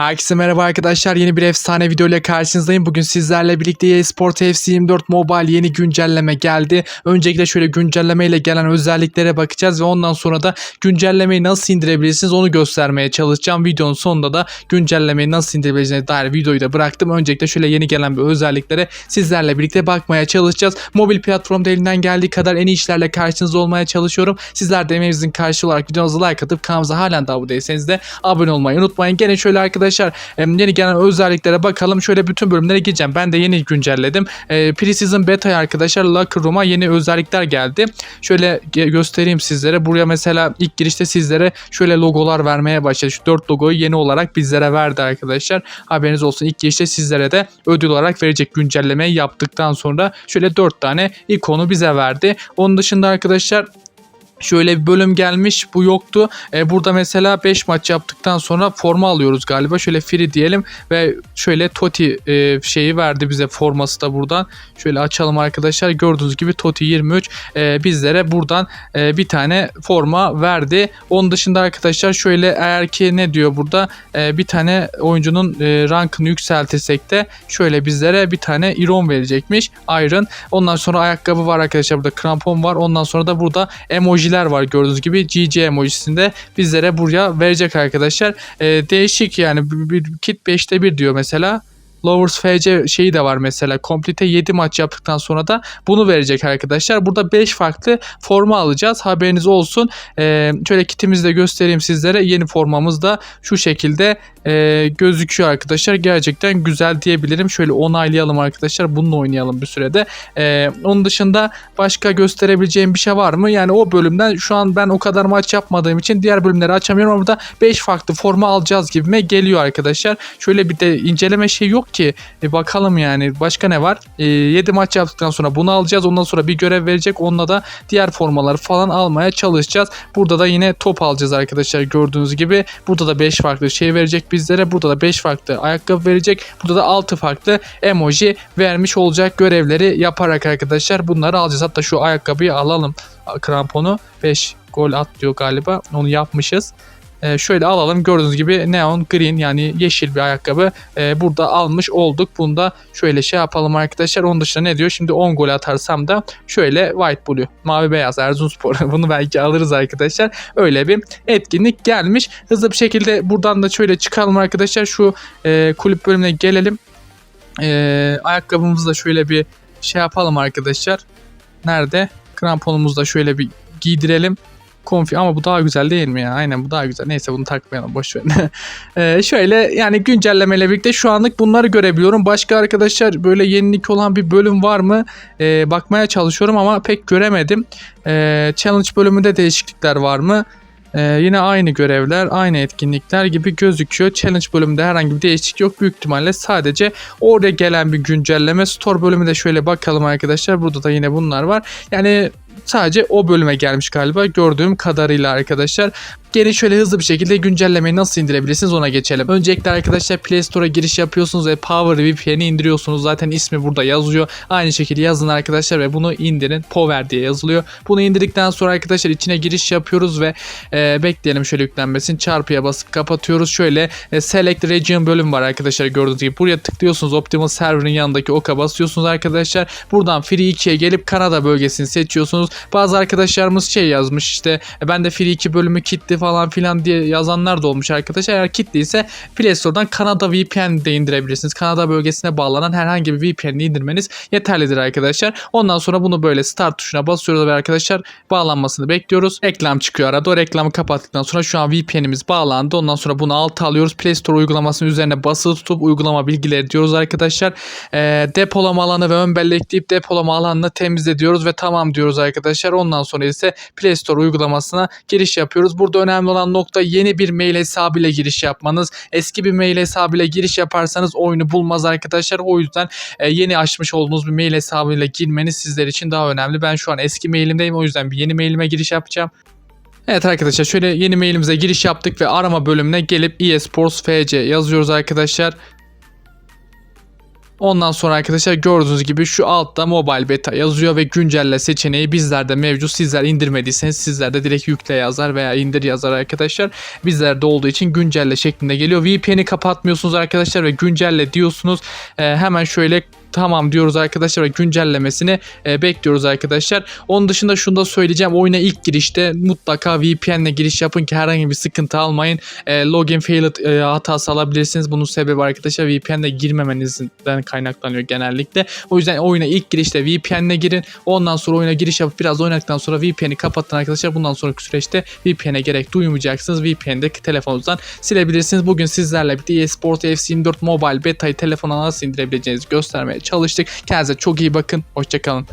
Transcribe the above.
Herkese merhaba arkadaşlar. Yeni bir efsane video ile karşınızdayım. Bugün sizlerle birlikte EA Sport FC 24 Mobile yeni güncelleme geldi. Öncelikle şöyle güncelleme ile gelen özelliklere bakacağız ve ondan sonra da güncellemeyi nasıl indirebilirsiniz onu göstermeye çalışacağım. Videonun sonunda da güncellemeyi nasıl indirebileceğine dair videoyu da bıraktım. Öncelikle şöyle yeni gelen bir özelliklere sizlerle birlikte bakmaya çalışacağız. Mobil platformda elinden geldiği kadar en iyi işlerle karşınızda olmaya çalışıyorum. Sizler de emeğimizin karşı olarak videomuza like atıp kanalımıza halen daha abone değilseniz de abone olmayı unutmayın. Gene şöyle arkadaşlar em, yeni gelen özelliklere bakalım. Şöyle bütün bölümlere gideceğim. Ben de yeni güncelledim. E, Pre-Season Beta'ya arkadaşlar Locker Room'a yeni özellikler geldi. Şöyle göstereyim sizlere. Buraya mesela ilk girişte sizlere şöyle logolar vermeye başladı. Şu 4 logoyu yeni olarak bizlere verdi arkadaşlar. Haberiniz olsun. İlk girişte sizlere de ödül olarak verecek güncellemeyi yaptıktan sonra şöyle 4 tane ikonu bize verdi. Onun dışında arkadaşlar Şöyle bir bölüm gelmiş bu yoktu. E, burada mesela 5 maç yaptıktan sonra forma alıyoruz galiba. Şöyle free diyelim ve şöyle Toti e, şeyi verdi bize forması da buradan. Şöyle açalım arkadaşlar. Gördüğünüz gibi Toti 23 e, bizlere buradan e, bir tane forma verdi. Onun dışında arkadaşlar şöyle eğer ki ne diyor burada e, bir tane oyuncunun e, rankını yükseltirsek de şöyle bizlere bir tane iron verecekmiş. Iron. Ondan sonra ayakkabı var arkadaşlar burada krampon var. Ondan sonra da burada emojiler var gördüğünüz gibi GG emojisinde bizlere buraya verecek arkadaşlar. Ee, değişik yani bir, bir kit 5'te 1 diyor mesela. Lovers FC şeyi de var mesela. Complete 7 maç yaptıktan sonra da bunu verecek arkadaşlar. Burada 5 farklı forma alacağız. Haberiniz olsun. Ee, şöyle kitimizi de göstereyim sizlere. Yeni formamız da şu şekilde e, gözüküyor arkadaşlar. Gerçekten güzel diyebilirim. Şöyle onaylayalım arkadaşlar. Bununla oynayalım bir sürede. Ee, onun dışında başka gösterebileceğim bir şey var mı? Yani o bölümden şu an ben o kadar maç yapmadığım için diğer bölümleri açamıyorum ama burada 5 farklı forma alacağız gibime geliyor arkadaşlar. Şöyle bir de inceleme şey yok ki. E, bakalım yani başka ne var? E, 7 maç yaptıktan sonra bunu alacağız. Ondan sonra bir görev verecek. Onunla da diğer formaları falan almaya çalışacağız. Burada da yine top alacağız arkadaşlar gördüğünüz gibi. Burada da 5 farklı şey verecek bizlere. Burada da 5 farklı ayakkabı verecek. Burada da 6 farklı emoji vermiş olacak görevleri yaparak arkadaşlar bunları alacağız. Hatta şu ayakkabıyı alalım. Kramponu 5 gol at diyor galiba. Onu yapmışız. Ee, şöyle alalım gördüğünüz gibi neon green yani yeşil bir ayakkabı Ee, burada almış olduk. Bunu da şöyle şey yapalım arkadaşlar. Onun dışında ne diyor? Şimdi 10 gol atarsam da şöyle white blue mavi beyaz Erzurumspor bunu belki alırız arkadaşlar. Öyle bir etkinlik gelmiş. Hızlı bir şekilde buradan da şöyle çıkalım arkadaşlar. Şu e, kulüp bölümüne gelelim. E, ayakkabımızı da şöyle bir şey yapalım arkadaşlar. Nerede? Kramponumuzu da şöyle bir giydirelim. Konfi ama bu daha güzel değil mi ya? Aynen bu daha güzel. Neyse bunu takmayalım boş ver. Ee, şöyle yani güncellemeyle birlikte şu anlık bunları görebiliyorum. Başka arkadaşlar böyle yenilik olan bir bölüm var mı? Ee, bakmaya çalışıyorum ama pek göremedim. Ee, challenge bölümünde değişiklikler var mı? Ee, yine aynı görevler, aynı etkinlikler gibi gözüküyor. Challenge bölümünde herhangi bir değişiklik yok. Büyük ihtimalle sadece oraya gelen bir güncelleme. Store bölümünde şöyle bakalım arkadaşlar. Burada da yine bunlar var. Yani sadece o bölüme gelmiş galiba gördüğüm kadarıyla arkadaşlar. Geri şöyle hızlı bir şekilde güncellemeyi nasıl indirebilirsiniz ona geçelim. Öncelikle arkadaşlar Play Store'a giriş yapıyorsunuz ve Power VPN'i indiriyorsunuz. Zaten ismi burada yazıyor. Aynı şekilde yazın arkadaşlar ve bunu indirin. Power diye yazılıyor. Bunu indirdikten sonra arkadaşlar içine giriş yapıyoruz ve e, bekleyelim şöyle yüklenmesin. Çarpıya basıp kapatıyoruz. Şöyle e, Select Region bölüm var arkadaşlar gördüğünüz gibi. Buraya tıklıyorsunuz. Optimal Server'ın yanındaki oka basıyorsunuz arkadaşlar. Buradan Free 2'ye gelip Kanada bölgesini seçiyorsunuz. Bazı arkadaşlarımız şey yazmış işte e, ben de Free 2 bölümü kitli falan filan diye yazanlar da olmuş arkadaşlar. Eğer kitliyse Play Store'dan Kanada VPN de indirebilirsiniz. Kanada bölgesine bağlanan herhangi bir VPN'i indirmeniz yeterlidir arkadaşlar. Ondan sonra bunu böyle start tuşuna basıyoruz ve arkadaşlar bağlanmasını bekliyoruz. Reklam çıkıyor arada. O reklamı kapattıktan sonra şu an VPN'imiz bağlandı. Ondan sonra bunu alta alıyoruz. Play Store uygulamasının üzerine basılı tutup uygulama bilgileri diyoruz arkadaşlar. Ee, depolama alanı ve ön bellekleyip depolama alanını temizle diyoruz ve tamam diyoruz arkadaşlar. Ondan sonra ise Play Store uygulamasına giriş yapıyoruz. Burada önemli olan nokta yeni bir mail hesabıyla giriş yapmanız. Eski bir mail hesabıyla giriş yaparsanız oyunu bulmaz arkadaşlar. O yüzden e, yeni açmış olduğunuz bir mail hesabıyla girmeniz sizler için daha önemli. Ben şu an eski mailimdeyim o yüzden bir yeni mailime giriş yapacağım. Evet arkadaşlar şöyle yeni mailimize giriş yaptık ve arama bölümüne gelip eSports FC yazıyoruz arkadaşlar. Ondan sonra arkadaşlar gördüğünüz gibi şu altta mobile beta yazıyor ve güncelle seçeneği bizlerde mevcut. Sizler indirmediyseniz sizlerde direkt yükle yazar veya indir yazar arkadaşlar. Bizlerde olduğu için güncelle şeklinde geliyor. VPN'i kapatmıyorsunuz arkadaşlar ve güncelle diyorsunuz. Ee, hemen şöyle tamam diyoruz arkadaşlar ve güncellemesini e, bekliyoruz arkadaşlar. Onun dışında şunu da söyleyeceğim. Oyuna ilk girişte mutlaka VPN ile giriş yapın ki herhangi bir sıkıntı almayın. E, login failed e, hatası alabilirsiniz. Bunun sebebi arkadaşlar VPN ile girmemenizden kaynaklanıyor genellikle. O yüzden oyuna ilk girişte VPN ile girin. Ondan sonra oyuna giriş yapıp biraz oynadıktan sonra VPN'i kapatın arkadaşlar. Bundan sonraki süreçte VPN'e gerek duymayacaksınız. VPN'i de telefonunuzdan silebilirsiniz. Bugün sizlerle birlikte eSport FC24 Mobile Beta'yı telefona nasıl indirebileceğinizi göstermeye çalıştık. Kendinize çok iyi bakın. Hoşçakalın.